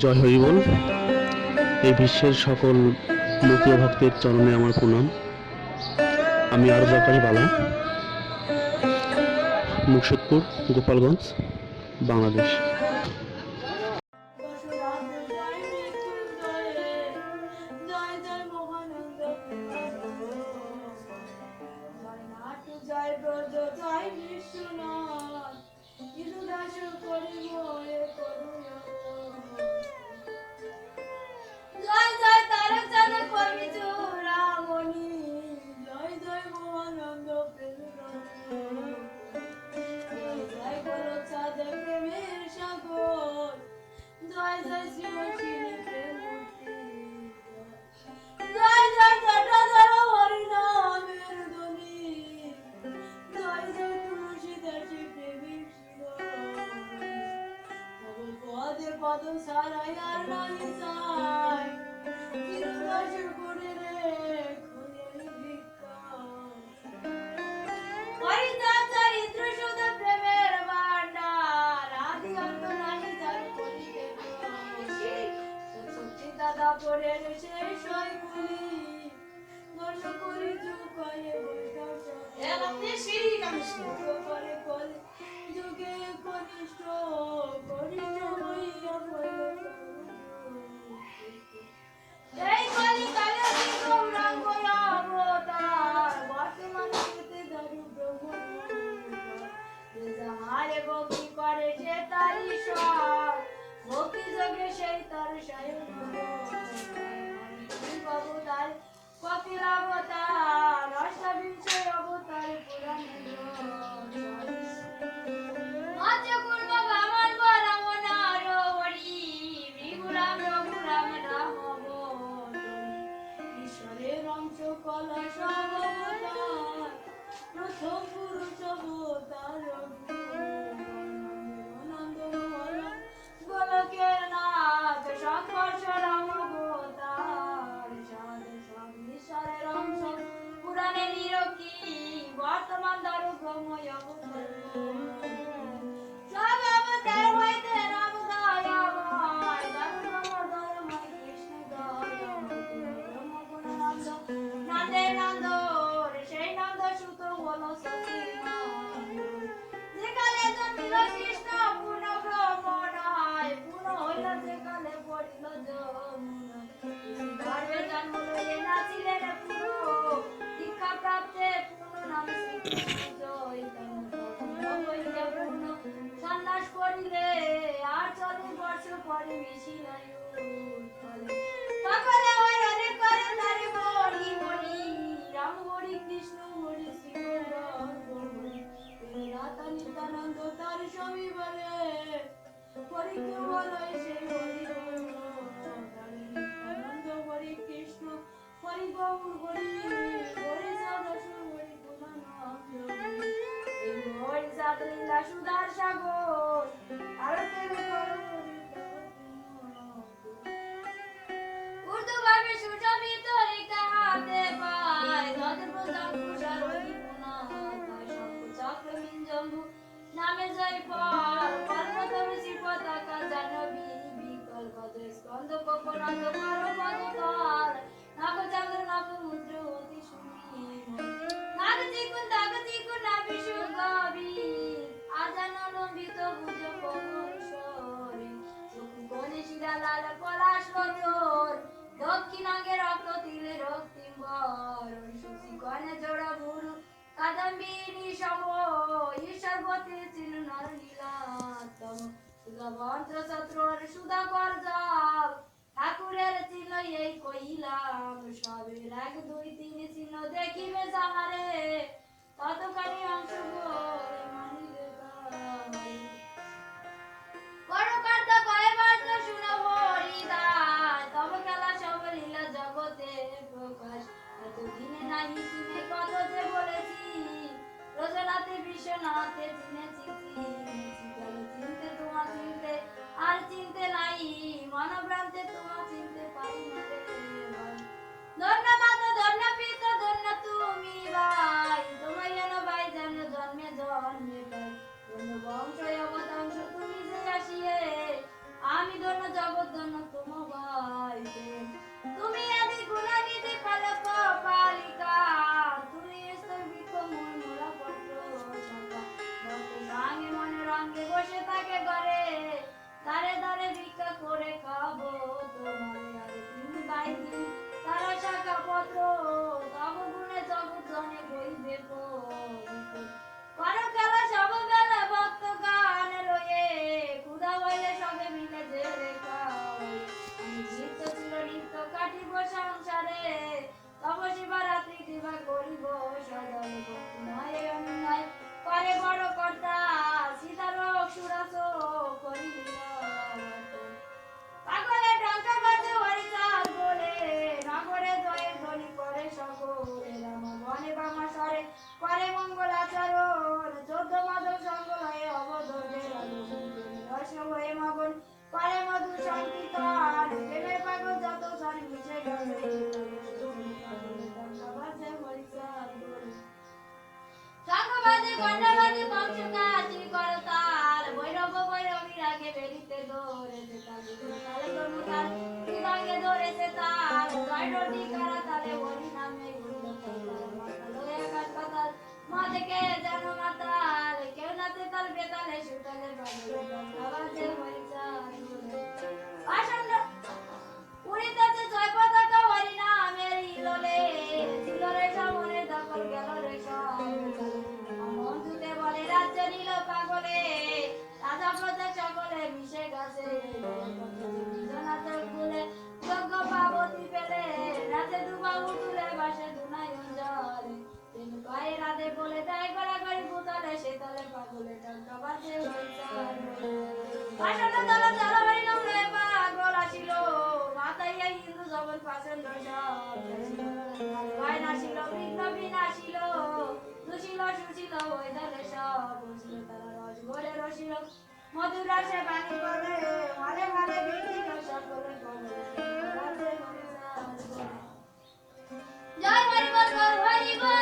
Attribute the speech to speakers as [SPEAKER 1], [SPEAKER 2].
[SPEAKER 1] জয় হরি বল। এই বিশ্বের সকল মুখীয় ভক্তের চরণে আমার প্রণাম। আমি আর জকারি বালা মুকসুদপুর, গোপালগঞ্জ, বাংলাদেশ।
[SPEAKER 2] পদে সারাই আর নাহি সাই চিরদাস করে রে দাদা পরে সেই কুলি। ধন্য করি যুগে করে কলে যুগে কনিষ্ঠ পুরাণে নিরকি বর্তমান দারুগ্রময় অবতার সন্ন্যাস করিলে আর চলে বর্ষ পরে বেশি ফলে সুধার সাগর আরতের উর্দু ভাবে সুশোভিত রেখা হাতে পায়। কর পদতল নাগ নাগ মুদ্র অতি সুন্দর নাগ চিকুন দাগ চিকুন নাভি মন্ত্র শত্রুর সুধা ঠাকুরের চিহ্ন এই কইলাম সবে এক দুই তিন চিহ্ন দেখিবে যাহারে। ততখানি অংশ করে মানিবে ধন্য মাতা, ধন্য ধন্য তুমি ভাই। তোমার যেন ভাই, যেন ধন্য বংশ অবতাংশ তুমি যে আসিয়ে আমি ধন্য জগৎ, ধন্য কাজী করতাল বৈরব বৈরবী রাগে বেরিতে ধরেছে তার। তালে তাল জয় ডটি করা তালে বলি নামে তলে পাগলে টঙ্কা বাজে আসন্ন দল জল হরি নাম পাগল আসিল। মাতাইয়া হিন্দু জগৎ পাচন্দ সব নাসিল বিঘ্ন বিনাশিল দুশিল সুশীল ওই দলে সব বসিল তারা রস ভরে রসিল। মধুর মারে মারে সকলে। জয় হরি বল হরি বল।